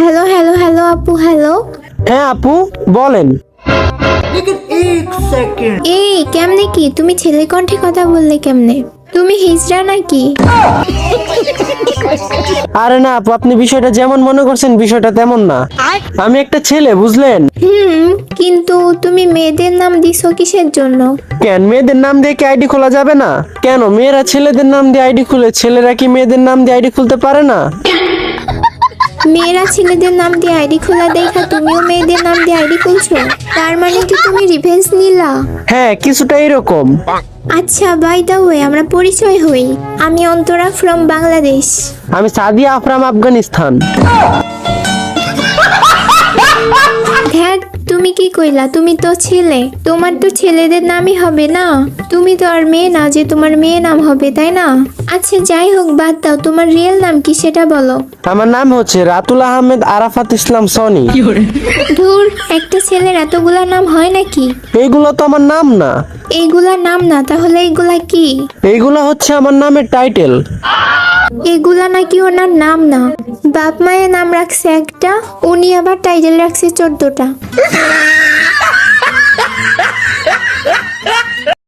Hello hello hello আপু hello হ্যাঁ আপু বলেন। এই কেমনে কি? তুমি ছেলে কণ্ঠে কথা বললে কেমনে? তুমি হিজড়া নাকি? আরে না আপু আপনি বিষয়টা যেমন মনে করছেন বিষয়টা তেমন না। আমি একটা ছেলে বুঝলেন? হুম কিন্তু তুমি মেয়েদের নাম দিছো কিসের জন্য? কেন মেয়েদের নাম দিয়ে কি আইডি খোলা যাবে না? কেন মেয়েরা ছেলেদের নাম দিয়ে আইডি খুলে ছেলেরা কি মেয়েদের নাম দিয়ে আইডি খুলতে পারে না? মেয়েরা ছেলেদের নাম দিয়ে আইডি খোলা দেখা তুমিও মেয়েদের নাম দিয়ে আইডি খুলছো? তার মানে কি তুমি রিভেন্স নিলা। হ্যাঁ কিছুটা এরকম। আচ্ছা বাই দা ওয়ে আমরা পরিচয় হই। আমি অন্তরা ফ্রম বাংলাদেশ আমি সাদিয়া আফরাম আফগানিস্তান। তুমি কি কইলা? তুমি তো ছেলে। তোমার তো ছেলেদের নামই হবে না। তুমি তো আর মেয়ে না যে তোমার মেয়ে নাম হবে তাই না? আচ্ছা যাই হোক বাদ দাও। তোমার রিয়েল নাম কি সেটা বলো। আমার নাম হচ্ছে রাতুল আহমেদ আরাফাত ইসলাম সনি। ধুর একটা ছেলের এতগুলা নাম হয় নাকি? এইগুলো তো আমার নাম না। এইগুলা নাম না তাহলে এইগুলা কি? এইগুলো হচ্ছে আমার নামের টাইটেল এগুলা নাকি ওনার নাম না। বাপ মায়ের নাম রাখছে একটা, উনি আবার টাইটেল রাখছে চোদ্দটা।